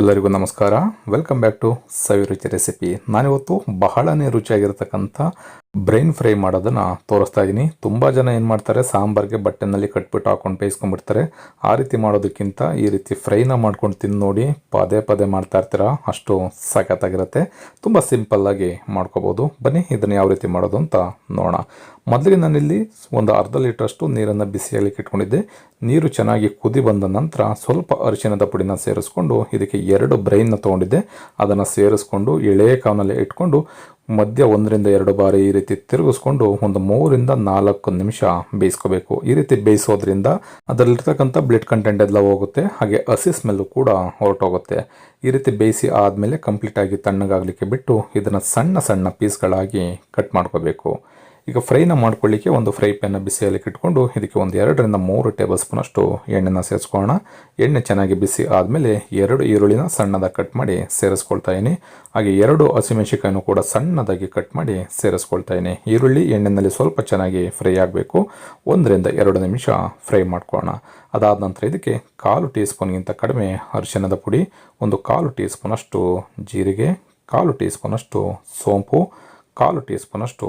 ಎಲ್ಲರಿಗೂ ನಮಸ್ಕಾರ. Welcome back to ಸವಿ ರುಚಿ ರೆಸಿಪಿ ನಾನಿವತ್ತು ಬಹಳನೇ ರುಚಿಯಾಗಿರ್ತಕ್ಕಂಥ ಬ್ರೈನ್ ಫ್ರೈ ಮಾಡೋದನ್ನು ತೋರಿಸ್ತಾ ಇದ್ದೀನಿ ತುಂಬ ಜನ ಏನು ಮಾಡ್ತಾರೆ, ಸಾಂಬಾರ್ಗೆ ಬಟ್ಟೆನಲ್ಲಿ ಕಟ್ಬಿಟ್ಟು ಹಾಕೊಂಡು ಬೇಯಿಸ್ಕೊಂಡ್ಬಿಡ್ತಾರೆ. ಆ ರೀತಿ ಮಾಡೋದಕ್ಕಿಂತ ಈ ರೀತಿ ಫ್ರೈನ ಮಾಡ್ಕೊಂಡು ತಿಂದು ನೋಡಿ ಪದೇ ಪದೇ ಮಾಡ್ತಾ ಇರ್ತೀರ, ಅಷ್ಟು ಸಖತ್ತಾಗಿರುತ್ತೆ. ತುಂಬ ಸಿಂಪಲ್ಲಾಗಿ ಮಾಡ್ಕೋಬೋದು. ಬನ್ನಿ, ಇದನ್ನು ಯಾವ ರೀತಿ ಮಾಡೋದು ಅಂತ ನೋಡೋಣ. ಮೊದಲಿಗೆ ನಾನಿಲ್ಲಿ ಒಂದು ಅರ್ಧ ಲೀಟ್ರಷ್ಟು ನೀರನ್ನು ಬಿಸಿಯಲ್ಲಿ ಇಟ್ಕೊಂಡಿದ್ದೆ ನೀರು ಚೆನ್ನಾಗಿ ಕುದಿ ಬಂದ ನಂತರ ಸ್ವಲ್ಪ ಅರಿಶಿಣದ ಪುಡಿನ ಸೇರಿಸ್ಕೊಂಡು ಇದಕ್ಕೆ ಎರಡು ಬ್ರೈನ್ನ ತೊಗೊಂಡಿದ್ದೆ. ಅದನ್ನು ಸೇರಿಸ್ಕೊಂಡು ಎಳೆ ಕಾವನಲ್ಲಿ ಇಟ್ಕೊಂಡು ಮಧ್ಯ ಒಂದರಿಂದ ಎರಡು ಬಾರಿ ಈ ರೀತಿ ತಿರುಗಿಸ್ಕೊಂಡು ಒಂದು ಮೂರಿಂದ ನಾಲ್ಕು ನಿಮಿಷ ಬೇಯಿಸ್ಕೋಬೇಕು. ಈ ರೀತಿ ಬೇಯಿಸೋದ್ರಿಂದ ಅದರಲ್ಲಿರ್ತಕ್ಕಂಥ ಬ್ಲಡ್ ಕಂಟೆಂಟ್ ಎಲ್ಲ ಹೋಗುತ್ತೆ, ಹಾಗೆ ಹಸಿ ಸ್ಮೆಲ್ ಕೂಡ ಹೊರಟೋಗುತ್ತೆ. ಈ ರೀತಿ ಬೇಯಿಸಿ ಆದಮೇಲೆ ಕಂಪ್ಲೀಟಾಗಿ ತಣ್ಣಗಾಗಲಿಕ್ಕೆ ಬಿಟ್ಟು ಇದನ್ನು ಸಣ್ಣ ಸಣ್ಣ ಪೀಸ್ಗಳಾಗಿ ಕಟ್ ಮಾಡ್ಕೋಬೇಕು. ಈಗ ಫ್ರೈನ ಮಾಡ್ಕೊಳ್ಳಿಕ್ಕೆ ಒಂದು ಫ್ರೈ ಪ್ಯಾನ್ನ ಬಿಸಿಯಲ್ಲಿ ಇಟ್ಕೊಂಡು ಇದಕ್ಕೆ ಒಂದು ಎರಡರಿಂದ ಮೂರು ಟೇಬಲ್ ಸ್ಪೂನಷ್ಟು ಎಣ್ಣೆನ ಸೇರಿಸ್ಕೊಳ್ಳೋಣ. ಎಣ್ಣೆ ಚೆನ್ನಾಗಿ ಬಿಸಿ ಆದಮೇಲೆ ಎರಡು ಈರುಳ್ಳಿನ ಸಣ್ಣದಾಗಿ ಕಟ್ ಮಾಡಿ ಸೇರಿಸ್ಕೊಳ್ತಾ ಇದ್ದೀನಿ. ಹಾಗೆ ಎರಡು ಹಸಿಮೆಣಸಿಕಾಯನ್ನು ಕೂಡ ಸಣ್ಣದಾಗಿ ಕಟ್ ಮಾಡಿ ಸೇರಿಸ್ಕೊಳ್ತಾ ಇದ್ದೀನಿ. ಈರುಳ್ಳಿ ಎಣ್ಣೆನಲ್ಲಿ ಸ್ವಲ್ಪ ಚೆನ್ನಾಗಿ ಫ್ರೈ ಆಗಬೇಕು. ಒಂದರಿಂದ ಎರಡು ನಿಮಿಷ ಫ್ರೈ ಮಾಡ್ಕೊಳ್ಳೋಣ. ಅದಾದ ನಂತರ ಇದಕ್ಕೆ ಕಾಲು ಟೀ ಸ್ಪೂನ್ಗಿಂತ ಕಡಿಮೆ ಅರಿಶಿಣದ ಪುಡಿ, ಒಂದು ಕಾಲು ಟೀ ಸ್ಪೂನಷ್ಟು ಜೀರಿಗೆ, ಕಾಲು ಟೀ ಸ್ಪೂನಷ್ಟು ಸೋಂಪು ಕಾಲು ಟೀ ಸ್ಪೂನಷ್ಟು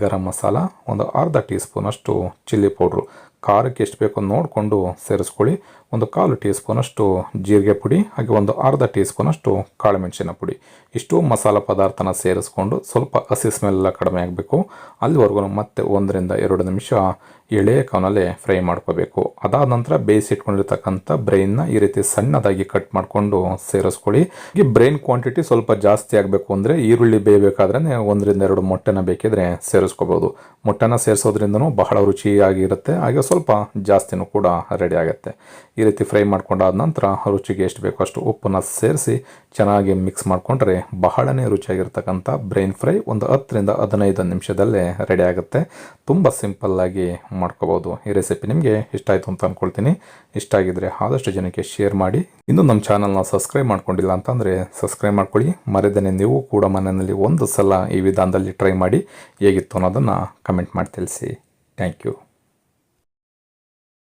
ಗರಂ ಮಸಾಲ ಒಂದು ಅರ್ಧ ಟೀ ಸ್ಪೂನಷ್ಟು ಚಿಲ್ಲಿ ಪೌಡ್ರು. ಖಾರಕ್ಕೆ ಎಷ್ಟು ಬೇಕೋ ನೋಡಿಕೊಂಡು ಸೇರಿಸ್ಕೊಳ್ಳಿ. ಒಂದು ಕಾಲು ಟೀ ಸ್ಪೂನಷ್ಟು ಜೀರಿಗೆ ಪುಡಿ, ಹಾಗೆ ಒಂದು ಅರ್ಧ ಟೀ ಸ್ಪೂನಷ್ಟು ಕಾಳುಮೆಣಸಿನ ಪುಡಿ. ಇಷ್ಟು ಮಸಾಲೆ ಪದಾರ್ಥನ ಸೇರಿಸ್ಕೊಂಡು ಸ್ವಲ್ಪ ಹಸಿ ಸ್ಮೆಲ್ಲ ಕಡಿಮೆ ಆಗಬೇಕು. ಅಲ್ಲಿವರೆಗೂ ಮತ್ತೆ ಒಂದರಿಂದ ಎರಡು ನಿಮಿಷ ಎಳೆ ಕವನಲ್ಲೇ ಫ್ರೈ ಮಾಡ್ಕೋಬೇಕು. ಅದಾದ ನಂತರ ಬೇಯಿಸಿಟ್ಕೊಂಡಿರ್ತಕ್ಕಂಥ ಬ್ರೈನ್ನ ಈ ರೀತಿ ಸಣ್ಣದಾಗಿ ಕಟ್ ಮಾಡಿಕೊಂಡು ಸೇರಿಸ್ಕೊಳ್ಳಿ. ಈ ಬ್ರೈನ್ ಕ್ವಾಂಟಿಟಿ ಸ್ವಲ್ಪ ಜಾಸ್ತಿ ಆಗಬೇಕು ಅಂದರೆ ಈರುಳ್ಳಿ ಬೇಯಬೇಕಾದ್ರೆ ಒಂದರಿಂದ ಎರಡು ಮೊಟ್ಟೆನ ಬೇಕಿದ್ರೆ ಸೇರಿಸ್ಕೋಬೋದು. ಮೊಟ್ಟೆನ ಸೇರಿಸೋದ್ರಿಂದನೂ ಬಹಳ ರುಚಿಯಾಗಿರುತ್ತೆ. ಹಾಗೆ ಸ್ವಲ್ಪ ಜಾಸ್ತಿನೂ ಕೂಡ ರೆಡಿ ಆಗುತ್ತೆ. ಈ ರೀತಿ ಫ್ರೈ ಮಾಡ್ಕೊಂಡಾದ ನಂತರ ರುಚಿಗೆ ಎಷ್ಟು ಬೇಕೋ ಅಷ್ಟು ಉಪ್ಪನ್ನು ಸೇರಿಸಿ ಚೆನ್ನಾಗಿ ಮಿಕ್ಸ್ ಮಾಡಿಕೊಂಡ್ರೆ ಬಹಳನೇ ರುಚಿಯಾಗಿರ್ತಕ್ಕಂಥ ಬ್ರೈನ್ ಫ್ರೈ ಒಂದು ಹತ್ತರಿಂದ ಹದಿನೈದು ನಿಮಿಷದಲ್ಲೇ ರೆಡಿ ಆಗುತ್ತೆ. ತುಂಬ ಸಿಂಪಲ್ಲಾಗಿ ಮಾಡ್ಕೋಬೋದು. ಈ ರೆಸಿಪಿ ನಿಮಗೆ ಇಷ್ಟ ಆಯಿತು ಅಂತ ಅಂದ್ಕೊಳ್ತೀನಿ ಇಷ್ಟ ಆಗಿದ್ರೆ ಆದಷ್ಟು ಜನಕ್ಕೆ ಶೇರ್ ಮಾಡಿ. ಇನ್ನು ನಮ್ಮ ಚಾನಲ್ನ ಸಬ್ಸ್ಕ್ರೈಬ್ ಮಾಡ್ಕೊಂಡಿಲ್ಲ ಅಂತಂದರೆ ಸಬ್ಸ್ಕ್ರೈಬ್ ಮಾಡ್ಕೊಳ್ಳಿ. ಮರೆದನೆ ನೀವು ಕೂಡ ಮನೆಯಲ್ಲಿ ಒಂದು ಸಲ ಈ ವಿಧಾನದಲ್ಲಿ ಟ್ರೈ ಮಾಡಿ ಹೇಗಿತ್ತು ಅನ್ನೋದನ್ನು ಕಮೆಂಟ್ ಮಾಡಿ ತಿಳಿಸಿ. Thank you